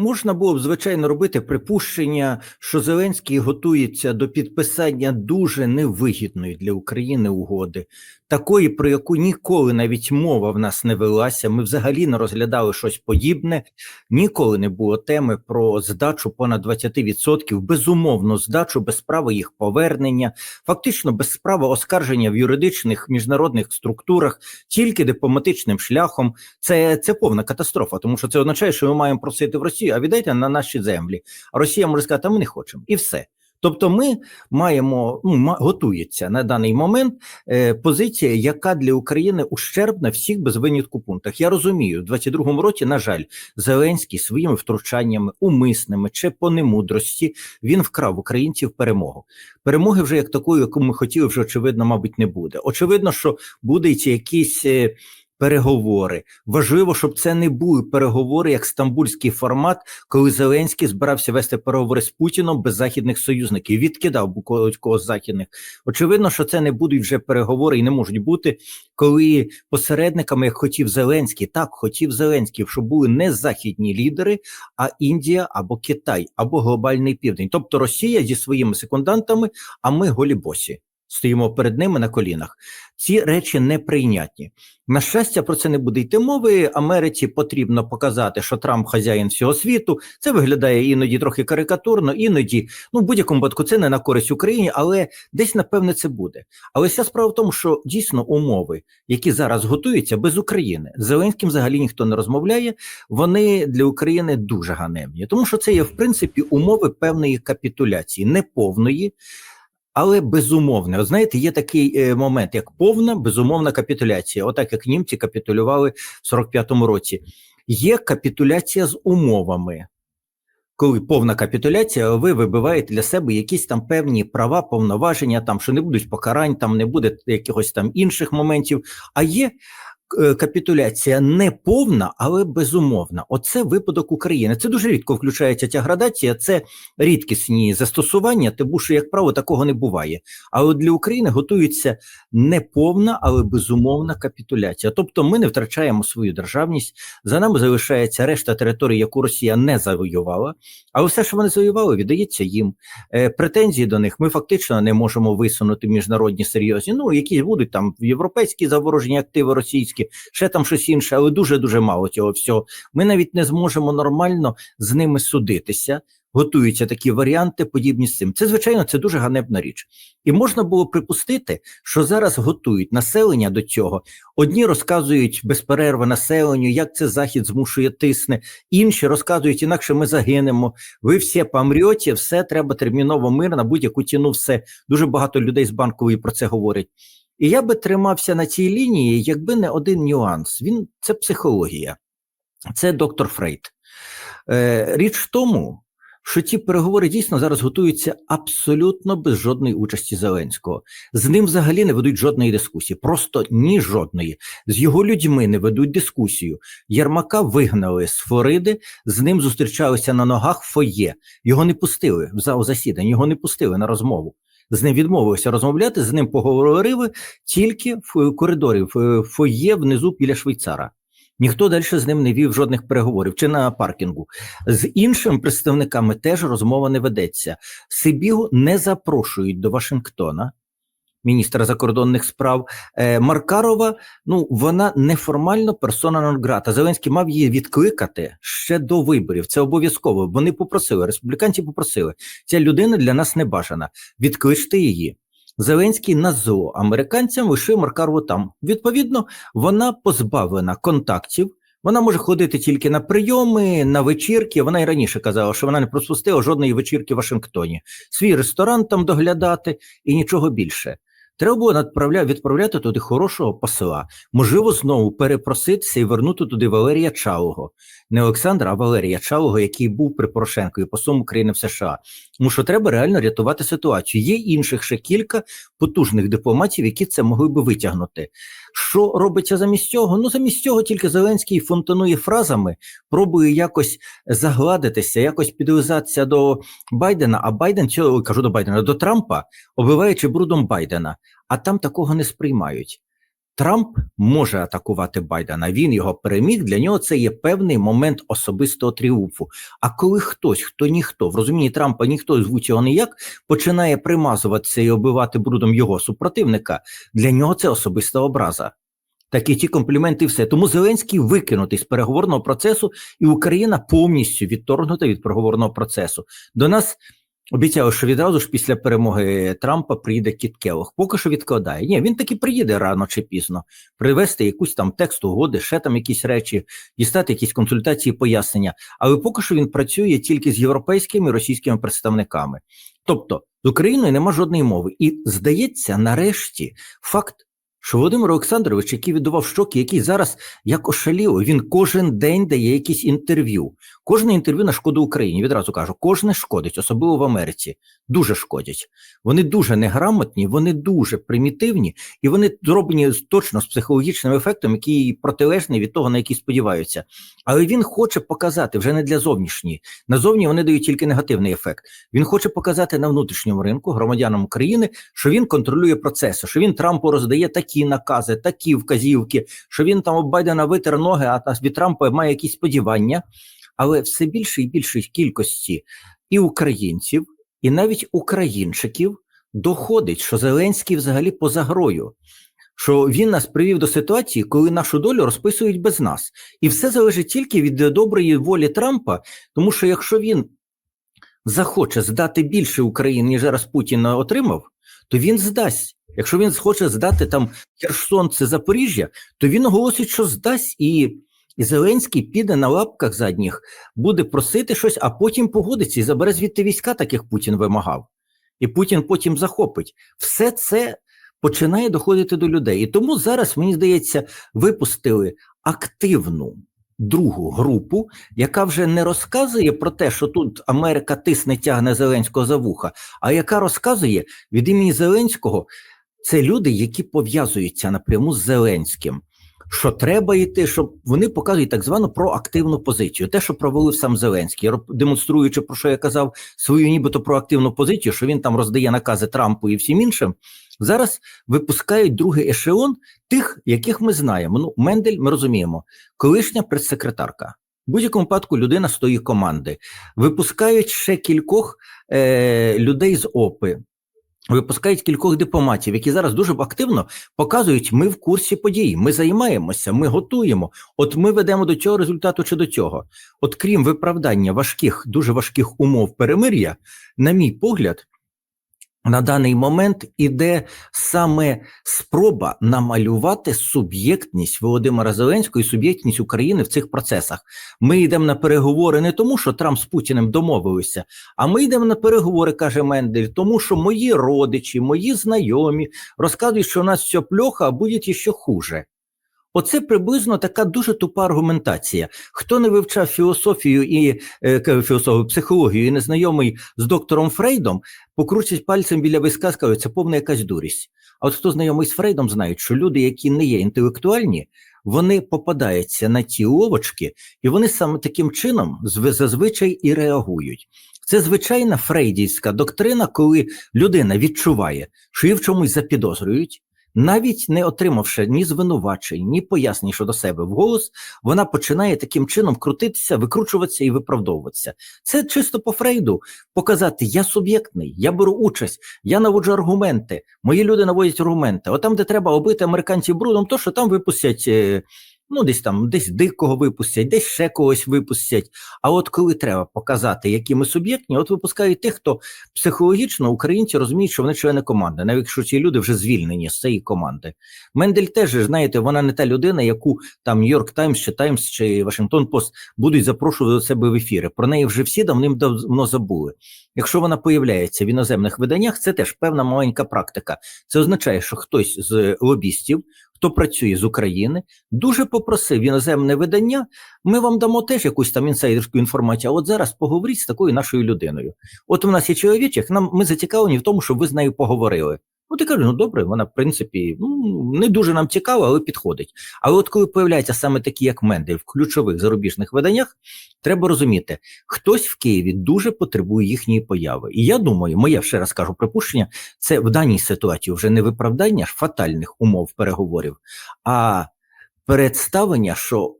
можна було б звичайно робити припущення, що Зеленський готується до підписання дуже невигідної для України угоди, такої, про яку ніколи навіть мова в нас не велася. Ми взагалі не розглядали щось подібне. Ніколи не було теми про здачу понад 20%, безумовно, здачу без права їх повернення, фактично без права оскарження в юридичних міжнародних структурах, тільки дипломатичним шляхом. Це, Це повна катастрофа, тому що це означає, що ми маємо просити в Росію, а віддайте на наші землі. А Росія може сказати, а ми не хочемо, і все. Тобто, ми маємо ну, готується на даний момент е, позиція, яка для України ущербна всіх без винятку пунктах. Я розумію, в 22-му році, на жаль, Зеленський своїми втручаннями, умисними чи по немудрості він вкрав українців перемогу. Перемоги вже як такої, яку ми хотіли, вже очевидно, мабуть, не буде. Очевидно, що будуть якісь. Переговори. Важливо, щоб це не були переговори як стамбульський формат, коли Зеленський збирався вести переговори з Путіном без західних союзників. Відкидав буквально з західних. Очевидно, що це не будуть вже переговори і не можуть бути, коли посередниками, як хотів Зеленський, так хотів Зеленський, щоб були не західні лідери, а Індія або Китай, або глобальний південь, тобто Росія зі своїми секундантами, а ми голі босі стоїмо перед ними на колінах. Ці речі неприйнятні. На щастя, про це не буде йти мови. Америці потрібно показати, що Трамп хазяїн всього світу. Це виглядає іноді трохи карикатурно, іноді, ну в будь-якому випадку це не на користь Україні, але десь напевне це буде. Але вся справа в тому, що дійсно умови, які зараз готуються без України, з Зеленським взагалі ніхто не розмовляє. Вони для України дуже ганебні, тому що це є в принципі умови певної капітуляції, неповної. Але безумовне, От знаєте, є такий е, момент, як повна безумовна капітуляція. Отак як німці капітулювали в 45-му році. Є капітуляція з умовами. Коли повна капітуляція, ви вибиваєте для себе якісь там певні права, повноваження, там що не будуть покарань, там не буде якихось там інших моментів. А є капітуляція не повна, але безумовна. Оце випадок України. Це дуже рідко включається ця градація, це рідкісні застосування, тому що, як правило, такого не буває. Але для України готується не повна, але безумовна капітуляція. Тобто ми не втрачаємо свою державність, за нами залишається решта території, яку Росія не завоювала, але все, що вони завоювали, віддається їм. Е, Претензії до них ми фактично не можемо висунути міжнародні серйозні. Ну які будуть там європейські заворожені активи російські російські, ще там щось інше, але дуже дуже мало цього всього. Ми навіть не зможемо нормально з ними судитися. Готуються такі варіанти, подібні з цим. Це звичайно це дуже ганебна річ, і можна було припустити, що зараз готують населення до цього. Одні розказують без перерви населенню, як це захід змушує тисне, інші розказують, інакше ми загинемо. Ви всі помрете, все треба терміново мир на будь-яку ціну. Все дуже багато людей з банкової про це говорять. І я би тримався на цій лінії, якби не один нюанс. Він це психологія, це доктор Фрейд. Е, Річ в тому, що ті переговори дійсно зараз готуються абсолютно без жодної участі Зеленського. З ним взагалі не ведуть жодної дискусії, просто ні жодної. З його людьми не ведуть дискусію. Ярмака вигнали з Флориди, з ним зустрічалися на ногах фоє. Його не пустили в зал засідань, його не пустили на розмову з ним відмовився розмовляти, з ним поговорили тільки в коридорі, в фоє внизу біля Швейцара. Ніхто далі з ним не вів жодних переговорів чи на паркінгу. З іншими представниками теж розмова не ведеться. Сибігу не запрошують до Вашингтона міністра закордонних справ е, Маркарова. Ну вона неформально персона нон-грата. Зеленський мав її відкликати ще до виборів. Це обов'язково. Вони попросили, республіканці попросили. Ця людина для нас не бажана. Відкличте її. Зеленський на зло американцям лишив Маркарову там. Відповідно, вона позбавлена контактів. Вона може ходити тільки на прийоми, на вечірки. Вона і раніше казала, що вона не пропустила жодної вечірки в Вашингтоні. Свій ресторан там доглядати і нічого більше. Треба було надправля... відправляти туди хорошого посла, можливо, знову перепроситися і вернути туди Валерія Чалого, не Олександра, а Валерія Чалого, який був при і послом України в США. Тому що треба реально рятувати ситуацію. Є інших ще кілька потужних дипломатів, які це могли би витягнути. Що робиться замість цього? Ну замість цього тільки Зеленський фонтанує фразами, пробує якось загладитися, якось підвизатися до Байдена. А Байден цього кажу до Байдена до Трампа, оббиваючи брудом Байдена, а там такого не сприймають. Трамп може атакувати Байдена. Він його переміг. Для нього це є певний момент особистого тріумфу. А коли хтось, хто ніхто в розумінні Трампа ніхто звуть його ніяк, починає примазуватися і оббивати брудом його супротивника, для нього це особиста образа. Так і ті компліменти, все. Тому Зеленський викинутий з переговорного процесу, і Україна повністю відторгнута від переговорного процесу. До нас обіцяли, що відразу ж після перемоги Трампа приїде Кіт Келлог. Поки що відкладає. Ні, він таки приїде рано чи пізно, привезти якусь там текст угоди, ще там якісь речі, дістати якісь консультації, пояснення. Але поки що він працює тільки з європейськими і російськими представниками. Тобто з Україною нема жодної мови. І здається, нарешті факт що Володимир Олександрович, який віддавав шоки, який зараз як ошаліло, він кожен день дає якісь інтерв'ю. Кожне інтерв'ю на шкоду Україні. Відразу кажу, кожне шкодить, особливо в Америці. Дуже шкодять. Вони дуже неграмотні, вони дуже примітивні, і вони зроблені точно з психологічним ефектом, який протилежний від того, на який сподіваються. Але він хоче показати вже не для зовнішньої. Назовні вони дають тільки негативний ефект. Він хоче показати на внутрішньому ринку громадянам України, що він контролює процеси, що він Трампу роздає такі накази, такі вказівки, що він там у Байдена витер ноги, а від Трампа має якісь сподівання. Але все більше і більше кількості і українців, і навіть українчиків доходить, що Зеленський взагалі поза грою. Що він нас привів до ситуації, коли нашу долю розписують без нас, і все залежить тільки від доброї волі Трампа, тому що якщо він захоче здати більше України, ніж зараз Путін отримав, то він здасть. Якщо він хоче здати там Херсон, це Запоріжжя, то він оголосить, що здасть, і і Зеленський піде на лапках задніх, буде просити щось, а потім погодиться і забере звідти війська, так як Путін вимагав. І Путін потім захопить. Все це починає доходити до людей. І тому зараз, мені здається, випустили активну другу групу, яка вже не розказує про те, що тут Америка тисне тягне Зеленського за вуха, а яка розказує від імені Зеленського. Це люди, які пов'язуються напряму з Зеленським що треба йти, щоб вони показують так звану проактивну позицію. Те, що провалив сам Зеленський, демонструючи про що я казав свою, нібито проактивну позицію, що він там роздає накази Трампу і всім іншим. Зараз випускають другий ешелон тих, яких ми знаємо. Ну, Мендель, ми розуміємо, колишня прес-секретарка. В будь-якому випадку людина з тої команди. Випускають ще кількох е, людей з ОПИ, Випускають кількох дипломатів, які зараз дуже активно показують, ми в курсі подій, ми займаємося, ми готуємо. От ми ведемо до цього результату чи до цього. От крім виправдання важких, дуже важких умов перемир'я, на мій погляд, на даний момент іде саме спроба намалювати суб'єктність Володимира Зеленського і суб'єктність України в цих процесах. Ми йдемо на переговори не тому, що Трамп з Путіним домовилися, а ми йдемо на переговори, каже Мендель, тому що мої родичі, мої знайомі розказують, що у нас все плохо, а буде ще хуже. Оце приблизно така дуже тупа аргументація. Хто не вивчав філософію і е, філософію, психологію і не знайомий з доктором Фрейдом, покручить пальцем біля виска, скажуть, це повна якась дурість. А от хто знайомий з Фрейдом, знають, що люди, які не є інтелектуальні, вони попадаються на ті ловочки, і вони саме таким чином зазвичай і реагують. Це звичайна фрейдівська доктрина, коли людина відчуває, що її в чомусь запідозрюють навіть не отримавши ні звинувачень, ні пояснень щодо себе в голос, вона починає таким чином крутитися, викручуватися і виправдовуватися. Це чисто по Фрейду показати: я суб'єктний, я беру участь, я наводжу аргументи. Мої люди наводять аргументи. От там, де треба обити американців брудом, то що там випустять е, Ну, десь там, десь дикого випустять, десь ще когось випустять. А от коли треба показати, які ми суб'єктні, от випускають тих, хто психологічно українці розуміють, що вони члени команди, навіть якщо ці люди вже звільнені з цієї команди. Мендель теж знаєте, вона не та людина, яку там Нью-Йорк Таймс чи Таймс чи Вашингтон Пост будуть запрошувати до себе в ефіри. Про неї вже всі давним давно забули. Якщо вона появляється в іноземних виданнях, це теж певна маленька практика. Це означає, що хтось з лобістів хто працює з України, дуже попросив іноземне видання. Ми вам дамо теж якусь там інсайдерську інформацію. А от зараз поговоріть з такою нашою людиною. От у нас є чоловічок, нам ми зацікавлені в тому, щоб ви з нею поговорили. От я кажу, ну добре, вона в принципі ну не дуже нам цікава, але підходить. Але от коли появляються саме такі, як Мендель, в ключових зарубіжних виданнях, треба розуміти, хтось в Києві дуже потребує їхньої появи. І я думаю, моє ще раз кажу припущення, це в даній ситуації вже не виправдання фатальних умов переговорів, а представлення, що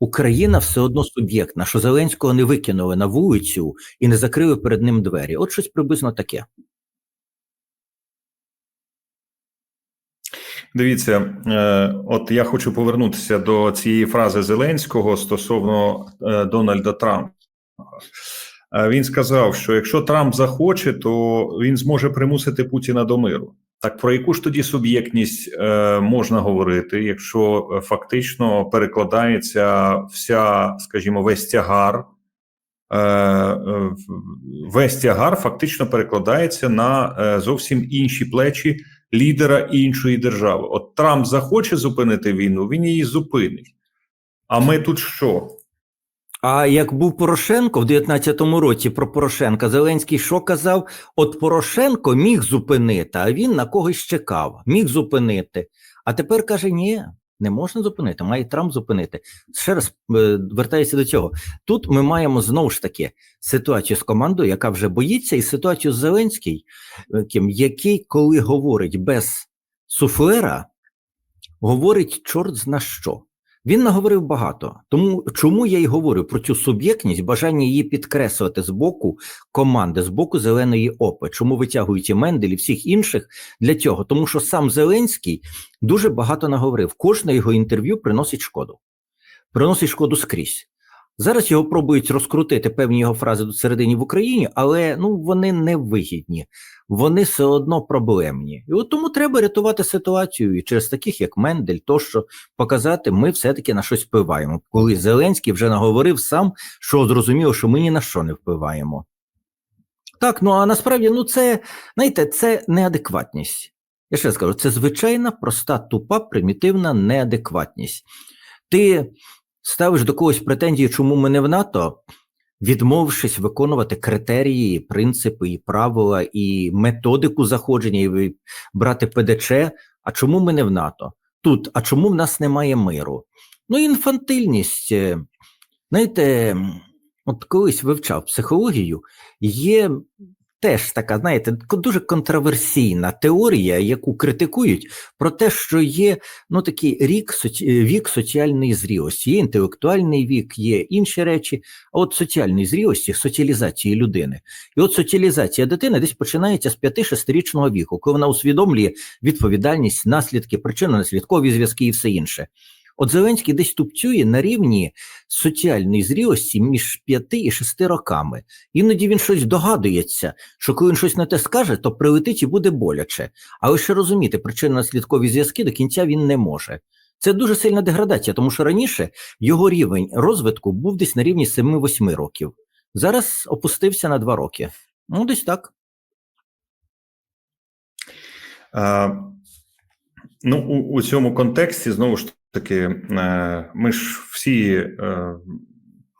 Україна все одно суб'єктна, що Зеленського не викинули на вулицю і не закрили перед ним двері. От щось приблизно таке. Дивіться, е, от я хочу повернутися до цієї фрази Зеленського стосовно е, Дональда Трампа. Е, Він сказав, що якщо Трамп захоче, то він зможе примусити Путіна до миру. Так про яку ж тоді суб'єктність можна говорити, якщо фактично перекладається вся, скажімо, весь тягар, весь тягар фактично перекладається на зовсім інші плечі лідера іншої держави. От Трамп захоче зупинити війну, він її зупинить. А ми тут що? А як був Порошенко в 19-му році про Порошенка, Зеленський що казав? От Порошенко міг зупинити, а він на когось чекав, міг зупинити. А тепер каже: ні, не можна зупинити, має Трамп зупинити. Ще раз е, вертаюся до цього. Тут ми маємо знову ж таки ситуацію з командою, яка вже боїться, і ситуацію з Зеленським, який, коли говорить без суфлера, говорить чорт зна що. Він наговорив багато. Тому чому я й говорю про цю суб'єктність, бажання її підкреслити з боку команди, з боку зеленої опи, чому витягують і Мендель всіх інших для цього? Тому що сам Зеленський дуже багато наговорив. Кожне його інтерв'ю приносить шкоду, приносить шкоду скрізь. Зараз його пробують розкрутити певні його фрази до середині в Україні, але ну вони не вигідні, вони все одно проблемні. І от тому треба рятувати ситуацію і через таких, як Мендель, тощо показати, ми все-таки на щось впливаємо. Коли Зеленський вже наговорив сам, що зрозуміло, що ми ні на що не впливаємо. Так, ну а насправді, ну це, знаєте, це неадекватність. Я ще раз кажу, це звичайна, проста, тупа, примітивна неадекватність. Ти ставиш до когось претензії, чому ми не в НАТО, відмовившись виконувати критерії, принципи, і правила, і методику заходження, і брати ПДЧ. А чому ми не в НАТО? Тут, а чому в нас немає миру? Ну, інфантильність. е, Знаєте, от колись вивчав психологію, є теж така, знаєте, дуже контроверсійна теорія, яку критикують, про те, що є ну такий рік вік соціальної зрілості, є інтелектуальний вік, є інші речі. А от соціальної зрілості, соціалізації людини. І от соціалізація дитини десь починається з 5-6-річного віку, коли вона усвідомлює відповідальність, наслідки, причинно-наслідкові зв'язки і все інше. От Зеленський десь тупцює на рівні соціальної зрілості між 5 і 6 роками. Іноді він щось догадується, що коли він щось не те скаже, то прилетить і буде боляче. Але ще розуміти, причинно-наслідкові зв'язки до кінця він не може. Це дуже сильна деградація, тому що раніше його рівень розвитку був десь на рівні 7-8 років. Зараз опустився на 2 роки. Ну, десь так. А, ну, у, у цьому контексті знову ж таки, е, ми ж всі е,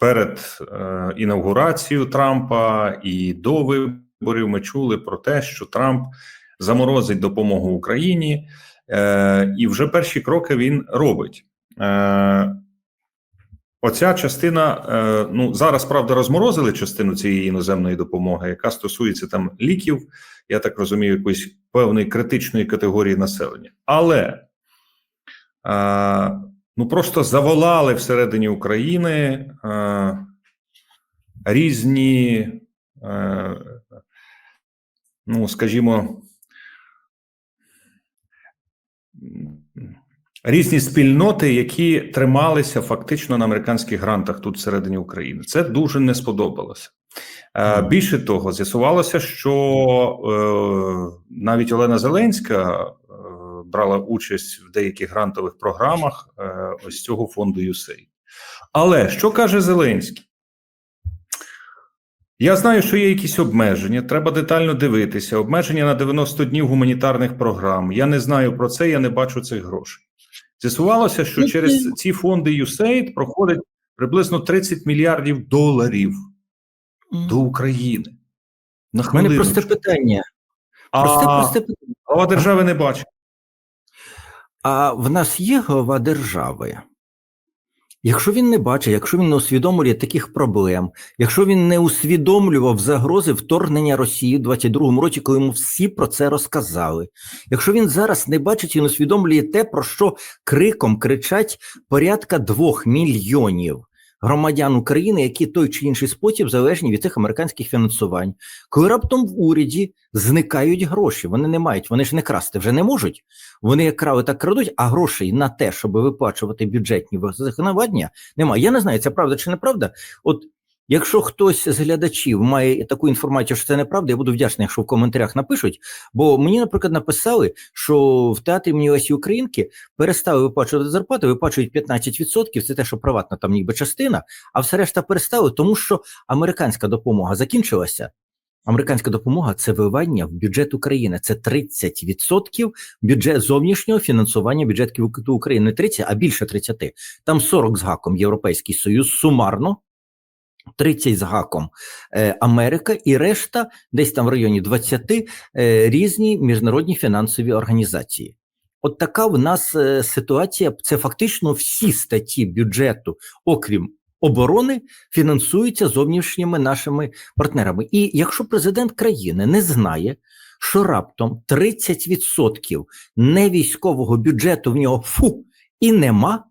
перед е, інаугурацією Трампа і до виборів ми чули про те, що Трамп заморозить допомогу Україні, і вже перші кроки він робить. Оця частина, ну зараз правда розморозили частину цієї іноземної допомоги, яка стосується там ліків, я так розумію, якоїсь певної критичної категорії населення. Але ну просто заволали всередині України різні, е, ну скажімо, різні спільноти, які трималися фактично на американських грантах тут всередині України. Це дуже не сподобалося. Е, Більше того, з'ясувалося, що е, навіть Олена Зеленська брала участь в деяких грантових програмах е, ось цього фонду USAID. Але що каже Зеленський? Я знаю, що є якісь обмеження, треба детально дивитися. Обмеження на 90 днів гуманітарних програм. Я не знаю про це, я не бачу цих грошей. З'ясувалося, що Ну, через ці фонди USAID проходить приблизно 30 мільярдів доларів до України. На У мене просте питання. Просте, просте питання. Глава держави не бачить. А в нас є голова держави. Якщо він не бачить, якщо він не усвідомлює таких проблем, якщо він не усвідомлював загрози вторгнення Росії в 22-му році, коли йому всі про це розказали, якщо він зараз не бачить і не усвідомлює те, про що криком кричать порядка двох мільйонів громадян України, які той чи інший спосіб залежні від цих американських фінансувань, коли раптом в уряді зникають гроші, вони не мають, вони ж не красти вже не можуть. Вони як крали, так крадуть, а грошей на те, щоб виплачувати бюджетні захинування, немає. Я не знаю, це правда чи неправда. От якщо хтось з глядачів має таку інформацію, що це неправда, я буду вдячний, якщо в коментарях напишуть. Бо мені, наприклад, написали, що в театрі імені Лесі Українки перестали виплачувати зарплати, виплачують 15%, це те, що приватна там ніби частина, а все решта перестали, тому що американська допомога закінчилася. Американська допомога це вливання в бюджет України. Це 30% бюджет зовнішнього фінансування бюджетів України. Не 30, а більше 30. Там 40 з гаком Європейський Союз сумарно. 30 з гаком е, Америка і решта, десь там в районі 20 е, різні міжнародні фінансові організації. От така в нас е, ситуація. Це фактично всі статті бюджету, окрім оборони, фінансуються зовнішніми нашими партнерами. І якщо президент країни не знає, що раптом 30% невійськового бюджету в нього фу і нема,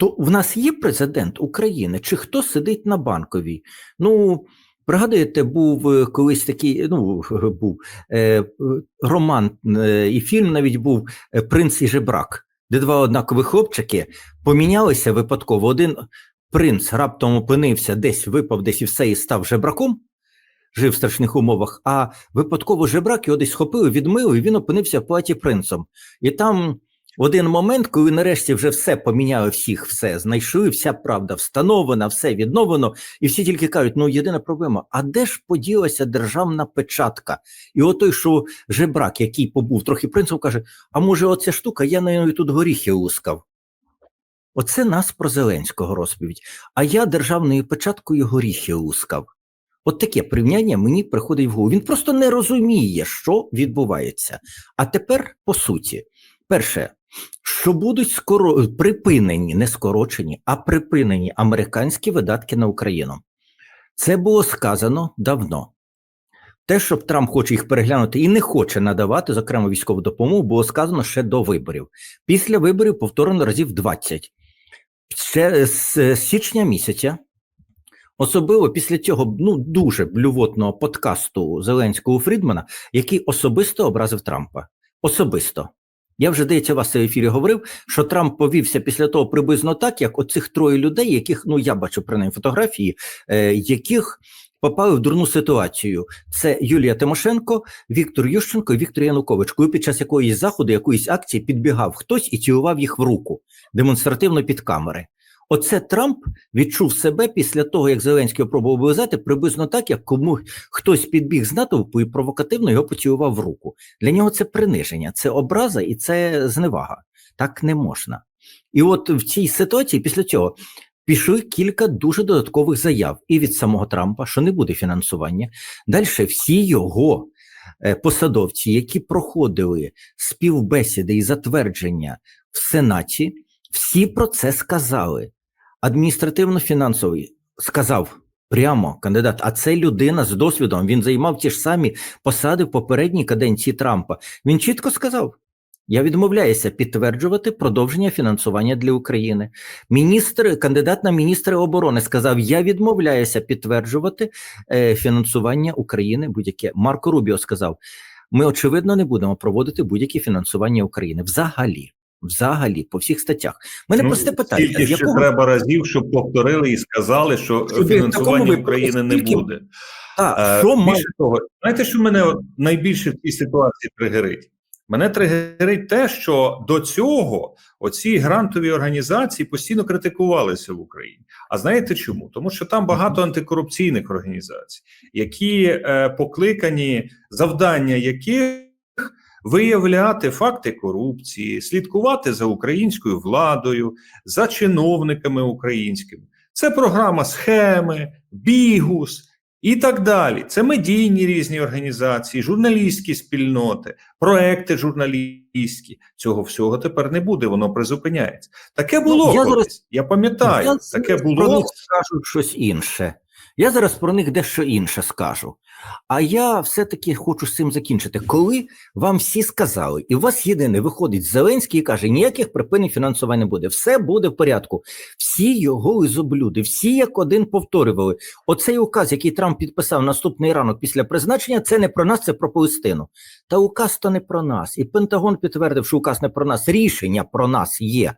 то в нас є президент України, чи хто сидить на банковій? Ну, пригадуєте, був е, колись такий, ну, був е, роман е, і фільм навіть був е, Принц і Жебрак, де два однакові хлопчики помінялися випадково. Один принц раптом опинився десь, випав десь і все, і став жебраком, жив в страшних умовах, а випадково жебрак його десь схопили, відмили, і він опинився в платі принцем. І там в один момент, коли нарешті вже все поміняли всіх, все знайшли, вся правда встановлена, все відновлено, і всі тільки кажуть: ну єдина проблема: а де ж поділася державна печатка? І отой, що жебрак, який побув трохи принцем, каже: А може, оця штука, я на неї тут горіхи лускав. Оце нас про Зеленського розповідь. А я державною печаткою горіхи лускав. От таке порівняння мені приходить в голову. Він просто не розуміє, що відбувається. А тепер по суті, перше, що будуть скоро припинені, не скорочені, а припинені американські видатки на Україну. Це було сказано давно. Те, що Трамп хоче їх переглянути і не хоче надавати, зокрема військову допомогу, було сказано ще до виборів. Після виборів повторено разів 20. Ще з січня місяця, особливо після цього ну, дуже блювотного подкасту Зеленського Фрідмана, який особисто образив Трампа. Особисто. Я вже здається, вас в ефірі говорив, що Трамп повівся після того приблизно так, як оцих троє людей, яких ну я бачу принаймні фотографії, е, яких попали в дурну ситуацію. Це Юлія Тимошенко, Віктор Ющенко і Віктор Янукович, коли під час якоїсь заходу, якоїсь акції підбігав хтось і цілував їх в руку демонстративно під камери. Оце Трамп відчув себе після того, як Зеленський пробував вилизати, приблизно так, як кому хтось підбіг з натовпу і провокативно його поцілував в руку. Для нього це приниження, це образа і це зневага. Так не можна. І от в цій ситуації після цього пішли кілька дуже додаткових заяв і від самого Трампа, що не буде фінансування. Далі всі його е, посадовці, які проходили співбесіди і затвердження в Сенаті, всі про це сказали. Адміністративно-фінансовий сказав прямо кандидат, а це людина з досвідом. Він займав ті ж самі посади в попередній каденції Трампа. Він чітко сказав: я відмовляюся підтверджувати продовження фінансування для України. Міністр, кандидат на міністра оборони сказав: Я відмовляюся підтверджувати е, фінансування України. Будь-яке Марко Рубіо сказав: ми очевидно не будемо проводити будь-яке фінансування України взагалі. Взагалі, по всіх статтях. Мене Ну, просте питання. Скільки ще якого... треба разів, щоб повторили і сказали, що в такому фінансування України не буде. Та, Е, що має того, знаєте, що мене от найбільше в цій ситуації тригерить? Мене тригерить те, що до цього оці грантові організації постійно критикувалися в Україні. А знаєте чому? Тому що там багато антикорупційних організацій, які е, покликані, завдання яких виявляти факти корупції, слідкувати за українською владою, за чиновниками українськими. Це програма схеми, бігус і так далі. Це медійні різні організації, журналістські спільноти, проекти журналістські. Цього всього тепер не буде, воно призупиняється. Таке було Ну, я зараз- Я пам'ятаю, Я таке було. скажу щось інше. Я зараз про них дещо інше скажу. А я все-таки хочу з цим закінчити. Коли вам всі сказали, і у вас єдине виходить Зеленський і каже, ніяких припинень фінансування не буде, все буде в порядку. Всі його лизоблюди, всі як один повторювали. Оцей указ, який Трамп підписав наступний ранок після призначення, це не про нас, це про Палестину. Та указ то не про нас. І Пентагон підтвердив, що указ не про нас. Рішення про нас є.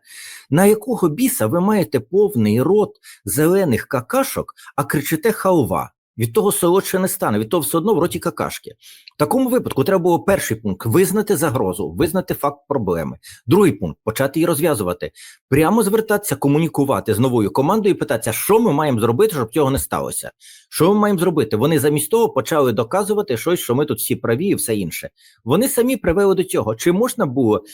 На якого біса ви маєте повний рот зелених какашок, а кричите халва? Від того солодше не стане, від того все одно в роті какашки. В такому випадку треба було перший пункт визнати загрозу, визнати факт проблеми. Другий пункт почати її розв'язувати, прямо звертатися, комунікувати з новою командою і питатися, що ми маємо зробити, щоб цього не сталося. Що ми маємо зробити? Вони замість того почали доказувати щось, що ми тут всі праві і все інше. Вони самі привели до цього. Чи можна було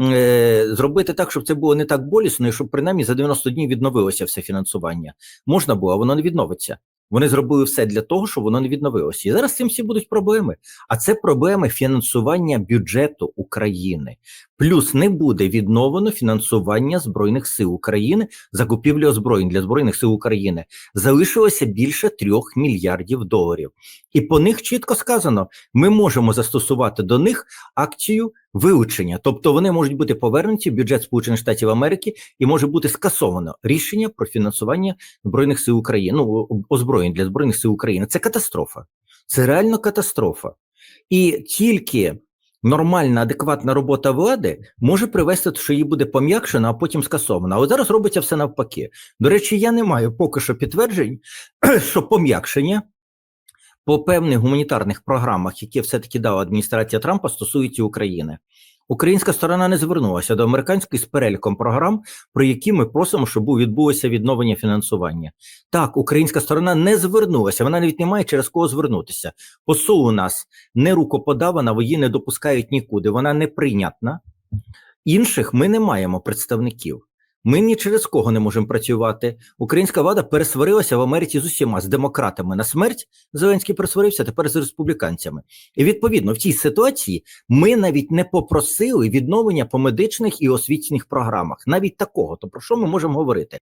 е, зробити так, щоб це було не так болісно, і щоб принаймні за 90 днів відновилося все фінансування? Можна було, воно не відновиться. Вони зробили все для того, щоб воно не відновилося. І зараз цим всі будуть проблеми. А це проблеми фінансування бюджету України. Плюс не буде відновлено фінансування Збройних сил України, закупівлі озброєнь для Збройних сил України. Залишилося більше трьох мільярдів доларів. І по них чітко сказано: ми можемо застосувати до них акцію вилучення, тобто вони можуть бути повернуті в бюджет Сполучених Штатів Америки і може бути скасовано рішення про фінансування Збройних сил України, ну озброєнь для Збройних сил України. Це катастрофа. Це реально катастрофа. І тільки нормальна, адекватна робота влади може привести, що її буде пом'якшена, а потім скасована. Але зараз робиться все навпаки. До речі, я не маю поки що підтверджень, що пом'якшення по певних гуманітарних програмах, які все-таки дала адміністрація Трампа, стосуються України. Українська сторона не звернулася до американської з переліком програм, про які ми просимо, щоб відбулося відновлення фінансування. Так, українська сторона не звернулася, вона навіть не має через кого звернутися. Посол у нас не рукоподавана, її не допускають нікуди, вона неприйнятна. Інших ми не маємо представників. Ми ні через кого не можемо працювати. Українська влада пересварилася в Америці з усіма з демократами на смерть. Зеленський пересварився тепер з республіканцями. І відповідно в цій ситуації ми навіть не попросили відновлення по медичних і освітніх програмах. Навіть такого. То про що ми можемо говорити?